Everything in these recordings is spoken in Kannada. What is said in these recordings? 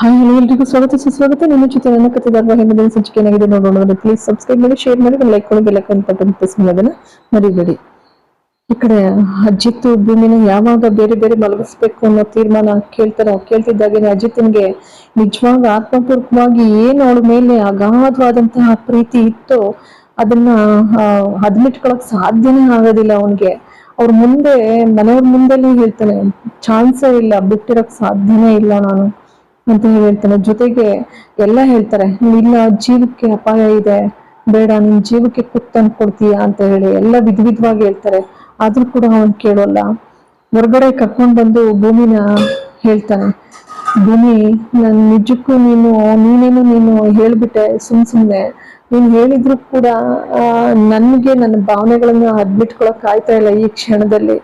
ಹಾಯ್ ಹಲೋ ಎಲ್ರಿಗೂ ಸ್ವಾಗತ, ಸುಸ್ವಾಗತ. ನಿಮ್ಮ ಜೊತೆ ನನ್ನ ಕತೆ ಧಾರವಾಹಿ ಸಂಚಿಕೆ ಏನಾಗಿದೆ ನೋಡೋಣ ಪ್ಲೀಸ್ ಸಬ್ಸ್ಕ್ರೈಬ್ ಮಾಡಿ ಶೇರ್ ಮಾಡಿ ಲೈಕ್ ಮಾಡಿ ಲೈಕ್ ಬಟನ್ ಪ್ರೆಸ್ ಮಾಡೋದನ್ನ ಮರಿಬೇಡಿ. ಈ ಕಡೆ ಅಜಿತ್ ಭೂಮಿನ ಯಾವಾಗ ಬೇರೆ ಬೇರೆ ಮಲಗಿಸ್ಬೇಕು ಅನ್ನೋ ತೀರ್ಮಾನ ಕೇಳ್ತಾರೋ, ಕೇಳ್ತಿದ್ದಾಗೇನೆ ಅಜಿತ್ನಿಗೆ ನಿಜವಾಗ ಆತ್ಮಪೂರ್ವಕವಾಗಿ ಏನು ಅವಳ ಮೇಲೆ ಅಗಾಧವಾದಂತಹ ಪ್ರೀತಿ ಇತ್ತು ಅದನ್ನ ಅದ್ಮಿಟ್ಕೊಳಕ್ ಸಾಧ್ಯನೇ ಆಗೋದಿಲ್ಲ ಅವನಿಗೆ. ಅವ್ರ ಮುಂದೆ, ಮನೆಯವ್ರ ಮುಂದೆನೇ ಹೇಳ್ತಾನೆ, ಚಾನ್ಸೇ ಇಲ್ಲ, ಬಿಟ್ಟಿರೋಕ್ ಸಾಧ್ಯನೇ ಇಲ್ಲ ನಾನು. ಅಂತ ಹೇಳಿ ಹೇಳ್ತಾನೆ. ಜೊತೆಗೆ ಎಲ್ಲ ಹೇಳ್ತಾರೆ ಇಲ್ಲ ಜೀವಕ್ಕೆ ಅಪಾಯ ಇದೆ. ಬೇಡ, ನಿನ್ ಜೀವಕ್ಕೆ ಕುತ್ತನ್ ಕೊಡ್ತೀಯಾ? ಅಂತ ಹೇಳಿ ಎಲ್ಲ ವಿಧ ವಿಧವಾಗಿ ಹೇಳ್ತಾರೆ. ಆದ್ರೂ ಕೂಡ ಅವನ್ ಕೇಳೋಲ್ಲ. ಹೊರಗಡೆ ಕರ್ಕೊಂಡ್ ಬಂದು ಭೂಮಿನ ಹೇಳ್ತಾನೆ, ಭೂಮಿ, ನನ್ ನಿಜಕ್ಕೂ ನೀನು, ನೀನೇನು ನೀನು ಹೇಳ್ಬಿಟ್ಟೆ ಸುಮ್ ಸುಮ್ನೆ. ನೀನ್ ಹೇಳಿದ್ರು ಕೂಡ ನನ್ಗೆ ನನ್ನ ಭಾವನೆಗಳನ್ನ ಅದ್ಬಿಟ್ಕೊಳಕ್ ಆಯ್ತಾ ಇಲ್ಲ ಈ ಕ್ಷಣದಲ್ಲಿ.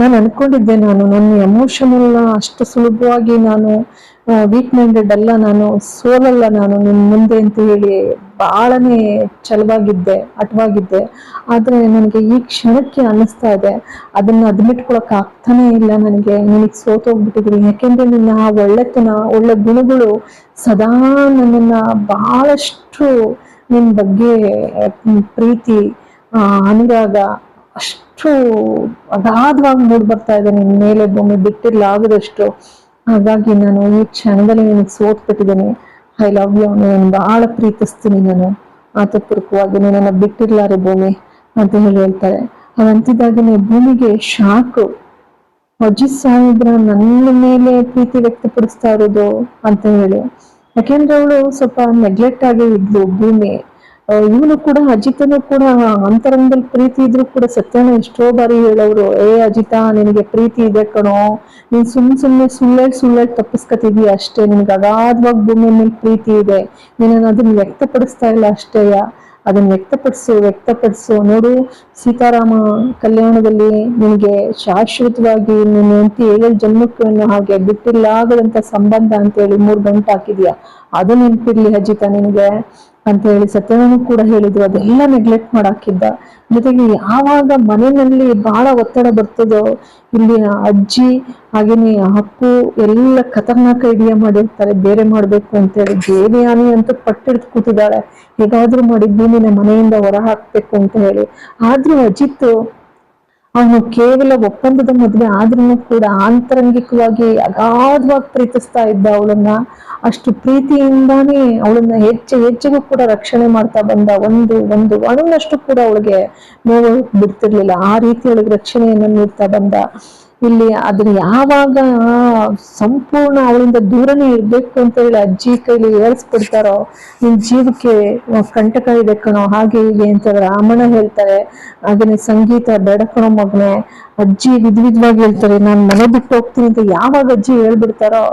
ನಾನು ಅನ್ಕೊಂಡಿದ್ದೆ ನಾನು, ನನ್ನ ಎಮೋಷನಲ್ ಅಷ್ಟು ಸುಲಭವಾಗಿ ನಾನು ವೀಕ್ ಮೈಂಡೆಡ್ ಅಲ್ಲ ನಾನು ಸೋಲಲ್ಲ ನಾನು ನಿಮ್ಮ ಮುಂದೆ ಅಂತ ಹೇಳಿ ಬಹಳನೇ ಚಲವಾಗಿದ್ದೆ ಅಟವಾಗಿದ್ದೆ. ಆದರೆ ನನಗೆ ಈ ಕ್ಷಣಕ್ಕೆ ಅನ್ನಿಸ್ತಾ ಇದೆ, ಅದನ್ನ ಅದ್ಮಿಟ್ಕೊಳಕ್ಕೆ ಆಗ್ತಾನೇ ಇಲ್ಲ ನನಗೆ. ನಿನಗೆ ಸೋತೋಗ್ಬಿಟ್ಟಿದ್ದೀನಿ ಯಾಕೆಂದ್ರೆ ನಿನ್ನ ಆ ಒಳ್ಳೆತನ, ಒಳ್ಳೆ ಗುಣಗಳು ಸದಾ ನನ್ನನ್ನು ಬಹಳಷ್ಟು ನಿಮ್ಮ ಬಗ್ಗೆ ಪ್ರೀತಿ ಅನುರಾಗ ಅಷ್ಟು ಅಗಾಧವಾಗಿ ಮೂಡ್ ಬರ್ತಾ ಇದೆ. ನಿನ್ ಮೇಲೆ ಭೂಮಿ ಬಿಟ್ಟಿರ್ಲಾಗದಷ್ಟು ಹಾಗಾಗಿ ನಾನು ಈ ಕ್ಷಣದಲ್ಲಿ ನಿನಗೆ ಸೋತ್ಬಿಟ್ಟಿದ್ದೀನಿ. ಐ ಲವ್ ಯು ನಾನು ಬಹಳ ಪ್ರೀತಿಸ್ತೀನಿ ನಾನು. ಆತಪೂರ್ವಕವಾಗಿ ನನ್ನ ಬಿಟ್ಟಿರ್ಲಾರೆ ಭೂಮಿ ಅಂತ ಹೇಳಿ ಹೇಳ್ತಾರೆ. ಅವಂತಿದ್ದಾಗನೇ ಭೂಮಿಗೆ ಶಾಕು. ಅಜಿತ್ ಸಾಹೇಬ್ರ ನನ್ನ ಮೇಲೆ ಪ್ರೀತಿ ವ್ಯಕ್ತಪಡಿಸ್ತಾ ಇರೋದು ಅಂತ ಹೇಳಿ. ಯಾಕೆಂದ್ರೆ ಅವಳು ಸ್ವಲ್ಪ ನೆಗ್ಲೆಕ್ಟ್ ಆಗಿ ಇದ್ಲು ಭೂಮಿ. ಇವನು ಕೂಡ ಅಜಿತನು ಕೂಡ ಅಂತರಂಗದಲ್ಲಿ ಪ್ರೀತಿ ಇದ್ರು ಕೂಡ ಸತ್ಯನ ಎಷ್ಟೋ ಬಾರಿ ಹೇಳೋರು ಏ ಅಜಿತ, ನಿನಗೆ ಪ್ರೀತಿ ಇದೆ ಕಣೋ. ನೀನ್ ಸುಮ್ ಸುಮ್ನೆ ಸುಳ್ಳೇಳ್ ಸುಳ್ಳೇಳ್ ತಪ್ಪಿಸ್ಕೊತಿದೀಯ ಅಷ್ಟೇ. ನಿನ್ಗೆ ಅಗಾಧವಾಗಿ ಭೂಮಿ ಮೇಲೆ ಪ್ರೀತಿ ಇದೆ. ನೀನು ಅದನ್ನ ವ್ಯಕ್ತಪಡಿಸ್ತಾ ಇಲ್ಲ ಅಷ್ಟೇಯ ಅದನ್ನ ವ್ಯಕ್ತಪಡಿಸು ವ್ಯಕ್ತಪಡಿಸು. ನೋಡು, ಸೀತಾರಾಮ ಕಲ್ಯಾಣದಲ್ಲಿ ನಿನಗೆ ಶಾಶ್ವತವಾಗಿ ನೀನು ಹೆಂಡತಿ ಏಳು ಜನ್ಮಕ್ಕೆ ಹಾಗೆ ಬಿಟ್ಟಿಲ್ಲಾಗದಂತ ಸಂಬಂಧ ಅಂತ ಹೇಳಿ ಮೂರ್ ಗಂಟೆ ಹಾಕಿದೀಯ. ಅದು ನೆನ್ಪಿರ್ಲಿ ಅಜಿತ ನಿನಗೆ. ಅಂತ ಹೇಳಿ ಸತ್ಯನೂ ಕೂಡ ಹೇಳಿದ್ರು. ಅದೆಲ್ಲ ನೆಗ್ಲೆಕ್ಟ್ ಮಾಡಾಕಿದ್ದ. ಜೊತೆಗೆ ಯಾವಾಗ ಮನೆಯಲ್ಲಿ ಬಹಳ ಒತ್ತಡ ಬರ್ತದೋ, ಇಲ್ಲಿ ಅಜ್ಜಿ, ಹಾಗೇನೆ ಅಪ್ಪು ಎಲ್ಲ ಖತರ್ನಾಕ ಐಡಿಯಾ ಮಾಡಿರ್ತಾರೆ. ಬೇರೆ ಮಾಡ್ಬೇಕು ಅಂತ ಹೇಳಿ ದೇವಯಾನಿ ಅಂತ ಪಟ್ಟಿಡ್ದು ಕೂತಿದ್ದಾಳೆ. ಹೇಗಾದ್ರೂ ಮಾಡಿ ಭೂಮಿನ ಮನೆಯಿಂದ ಹೊರ ಹಾಕ್ಬೇಕು ಅಂತ ಹೇಳಿ. ಆದ್ರೂ ಅಜಿತ್ ಅವನು ಕೇವಲ ಒಪ್ಪಂದದ ಮದುವೆ ಆದ್ರೂ ಕೂಡ ಆಂತರಂಗಿಕವಾಗಿ ಅಗಾಧವಾಗಿ ಪ್ರೀತಿಸ್ತಾ ಇದ್ದ ಅವಳನ್ನ, ಅಷ್ಟು ಪ್ರೀತಿಯಿಂದಾನೇ ಅವಳನ್ನ ಹೆಚ್ಚು ಹೆಚ್ಚಿಗೂ ಕೂಡ ರಕ್ಷಣೆ ಮಾಡ್ತಾ ಬಂದ ಒಂದು ಒಂದು ಅಣುನಷ್ಟು ಕೂಡ ಅವಳಿಗೆ ನೋವು ಬಿಡ್ತಿರ್ಲಿಲ್ಲ. ಆ ರೀತಿ ಅವಳಿಗೆ ರಕ್ಷಣೆಯನ್ನು ನೀಡ್ತಾ ಬಂದ. ಇಲ್ಲಿ ಅದನ್ನ ಯಾವಾಗ ಸಂಪೂರ್ಣ ಅವಳಿಂದ ದೂರನೇ ಇರ್ಬೇಕು ಅಂತ ಹೇಳಿ ಅಜ್ಜಿ ಕೈಲಿ ಏರ್ಸ್ಬಿಡ್ತಾರೋ ನಿನ್ ಜೀವಕ್ಕೆ ಕಂಟಕ ಇದೆ ಕಣೋ, ಹಾಗೆ ಹೀಗೆ ಅಂತ ರಾಮಣ್ಣ ಹೇಳ್ತಾರೆ. ಅದನ್ನ ಸಂಗೀತ, ಬೇಡ ಕಣೋ ಮಗನೆ, ಅಜ್ಜಿ ವಿಧ ವಿಧವಾಗಿ ಹೇಳ್ತಾರೆ, ನಾನು ಮನೆ ಬಿಟ್ಟು ಹೋಗ್ತೀನಿ ಅಂತ ಯಾವಾಗ ಅಜ್ಜಿ ಹೇಳ್ಬಿಡ್ತಾರೋ,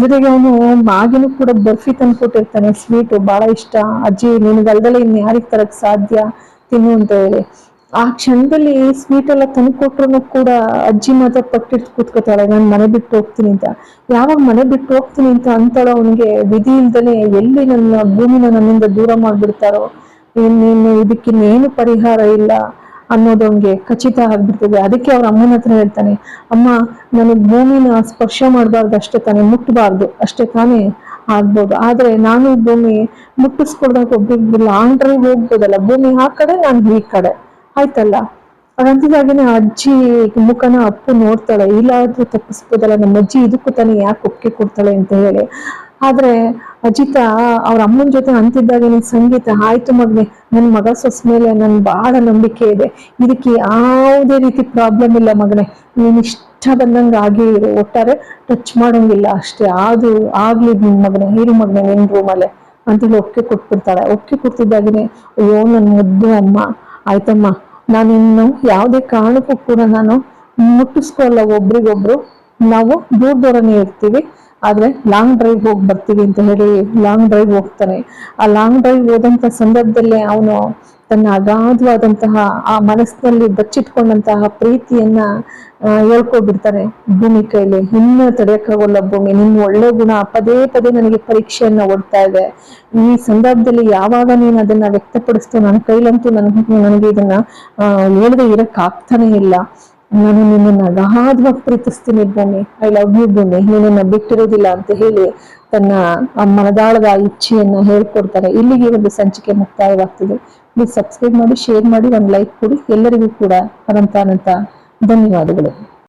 ಜೊತೆಗೆ ಅವನು ಮಾಗಿನೂ ಕೂಡ ಬರ್ಫಿ ತಂದ್ಕೊಟ್ಟಿರ್ತಾನೆ ಸ್ವೀಟು ಬಹಳ ಇಷ್ಟ. ಅಜ್ಜಿ ನಿನ್ಗಲ್ದಲ್ಲೇ ಇನ್ ಯಾರಿಗ್ ತರಕ್ ಸಾಧ್ಯ, ತಿನ್ನು ಅಂತ ಹೇಳಿ. ಆ ಕ್ಷಣದಲ್ಲಿ ಸ್ವೀಟ್ ಎಲ್ಲ ತಂದ್ಕೊಟ್ರು ಕೂಡ ಅಜ್ಜಿ ಮಾತ್ರ ಪಟ್ಟಿಟ್ಟು ಕೂತ್ಕೋತಾಳೆ, ನಾನು ಮನೆ ಬಿಟ್ಟು ಹೋಗ್ತೀನಿ ಅಂತ. ಯಾವಾಗ ಮನೆ ಬಿಟ್ಟು ಹೋಗ್ತೀನಿ ಅಂತ ಅಂತಾಳೋ ಅವನಿಗೆ ವಿಧಿ ಇಲ್ದಲೆ ಎಲ್ಲಿ ನನ್ನ ಭೂಮಿನ ನನ್ನಿಂದ ದೂರ ಮಾಡಿಬಿಡ್ತಾರೋ? ಇನ್ನೇನು ಇದಕ್ಕಿನ್ನೇನು ಪರಿಹಾರ ಇಲ್ಲ ಅನ್ನೋದು ಅವ್ನಿಗೆ ಖಚಿತ ಆಗ್ಬಿಡ್ತದೆ. ಅದಕ್ಕೆ ಅವ್ರ ಅಮ್ಮನ ಹತ್ರ ಹೇಳ್ತಾನೆ, ಅಮ್ಮ ನನಗ್ ಭೂಮಿನ ಸ್ಪರ್ಶ ಮಾಡಬಾರ್ದು, ಅಷ್ಟೇ ತಾನೇ ಮುಟ್ಟಬಾರ್ದು ಅಷ್ಟೇ ತಾನೇ ಆಗ್ಬೋದು. ಆದ್ರೆ ನಾನು ಭೂಮಿ ಮುಟ್ಟಿಸ್ಕೊಡ್ದಾಗ ಒಬ್ಬರಿಗೆ ಲಾಂಗ್ ಡ್ರೈವ್ ಹೋಗ್ಬೋದಲ್ಲ, ಭೂಮಿ ಆ ಕಡೆ, ನಾನು ಈ ಕಡೆ. ಆಯ್ತಲ್ಲ? ಅದಂತಿದಾಗೇನೆ ಅಜ್ಜಿ ಮುಖನ ಅಪ್ಪು ನೋಡ್ತಾಳೆ. ಇಲ್ಲಾದ್ರೂ ತಪ್ಪಿಸ್ಬೋದಲ್ಲ ನಮ್ಮ ಅಜ್ಜಿ ಇದಕ್ಕೂ ತಾನೇ ಯಾಕೆ ಒಪ್ಪಿಗೆ ಕೊಡ್ತಾಳೆ ಅಂತ ಹೇಳಿ. ಆದ್ರೆ ಅಜಿತ, ಅವ್ರ ಅಮ್ಮನ ಜೊತೆ ಅಂತಿದ್ದಾಗೇನೆ ಸಂಗೀತ, ಆಯ್ತು ಮಗನೆ, ನನ್ ಮಗ ಸೊಸ್ ಮೇಲೆ ನನ್ ಬಹಳ ನಂಬಿಕೆ ಇದೆ. ಇದಕ್ಕೆ ಯಾವುದೇ ರೀತಿ ಪ್ರಾಬ್ಲಮ್ ಇಲ್ಲ ಮಗನೆ. ನೀನ್ ಇಷ್ಟ ಬಂದಂಗೆ ಆಗಿ ಇರು ಒಟ್ಟಾರೆ ಟಚ್ ಮಾಡಂಗಿಲ್ಲ ಅಷ್ಟೇ. ಅದು ಆಗ್ಲಿ ನಿನ್ ಮಗನೆ ಹೀರು ಮಗನೆ, ನಿನ್ ರೂಮಲ್ಲೇ ಅಂತೇಳಿ ಒಪ್ಪಿಗೆ ಕೊಟ್ಬಿಡ್ತಾಳೆ. ಒಪ್ಪಿಗೆ ಕೊಡ್ತಿದ್ದಾಗೇನೆ, ಅಯ್ಯೋ, ನನ್ ಮುದ್ದು ಅಮ್ಮ. ಆಯ್ತಮ್ಮ ನಾನು ಇನ್ನು ಯಾವುದೇ ಕಾರಣಕ್ಕೂ ಕೂಡ ನಾನು ಮುಟ್ಟಿಸ್ಕೊಳ್ಳ ಒಬ್ರಿಗೊಬ್ರು ನಾವು ದೂರ ದೂರನೇ ಇರ್ತೀವಿ. ಆದ್ರೆ ಲಾಂಗ್ ಡ್ರೈವ್ ಹೋಗಿ ಬರ್ತೀವಿ ಅಂತ ಹೇಳಿ ಲಾಂಗ್ ಡ್ರೈವ್ ಹೋಗ್ತಾನೆ ಆ ಲಾಂಗ್ ಡ್ರೈವ್ ಹೋದಂತ ಸಂದರ್ಭದಲ್ಲೇ ಅವನು ತನ್ನ ಅಗಾಧವಾದಂತಹ ಆ ಮನಸ್ಸಿನಲ್ಲಿ ಬಚ್ಚಿಟ್ಕೊಂಡಂತಹ ಪ್ರೀತಿಯನ್ನ ಹೇಳ್ಕೊಬಿಡ್ತಾರೆ. ಭೂಮಿ ಕೈಲಿ ಇನ್ನು ತಡೆಯಕ್ಕಾಗೋಲ್ಲ ಭೂಮಿ ನಿನ್ನ ಒಳ್ಳೆ ಗುಣ ಪದೇ ಪದೇ ನನಗೆ ಪರೀಕ್ಷೆಯನ್ನ ಓಡ್ತಾ ಇದೆ. ಈ ಸಂದರ್ಭದಲ್ಲಿ ಯಾವಾಗ ನೀನು ಅದನ್ನ ವ್ಯಕ್ತಪಡಿಸ್ತು ನನ್ನ ಕೈಲಂತೂ ನನ್ ನನಗೆ ಇದನ್ನ ಹೇಳದೆ ಇರಕ್ ಆಗ್ತಾನೆ ಇಲ್ಲ. ನಾನು ನಿನ್ನನ್ನು ಅಗಾಧವಾಗಿ ಪ್ರೀತಿಸ್ತೀನಿ ಭೂಮಿ. ಐ ಲವ್ ಯು ಭೂಮಿ. ನಿನ್ನನ್ನು ಬಿಟ್ಟಿರೋದಿಲ್ಲ ಅಂತ ಹೇಳಿ ತನ್ನ ಮನದಾಳದ ಇಚ್ಛೆಯನ್ನ ಹೇಳ್ಕೊಡ್ತಾರೆ. ಇಲ್ಲಿಗೆ ಒಂದು ಸಂಚಿಕೆ ಮುಕ್ತಾಯವಾಗ್ತದೆ. ಪ್ಲೀಸ್ ಸಬ್ಸ್ಕ್ರೈಬ್ ಮಾಡಿ ಶೇರ್ ಮಾಡಿ ಒಂದು ಲೈಕ್ ಕೊಡಿ. ಎಲ್ಲರಿಗೂ ಕೂಡ ಅನಂತ ಅನಂತ ಧನ್ಯವಾದಗಳು.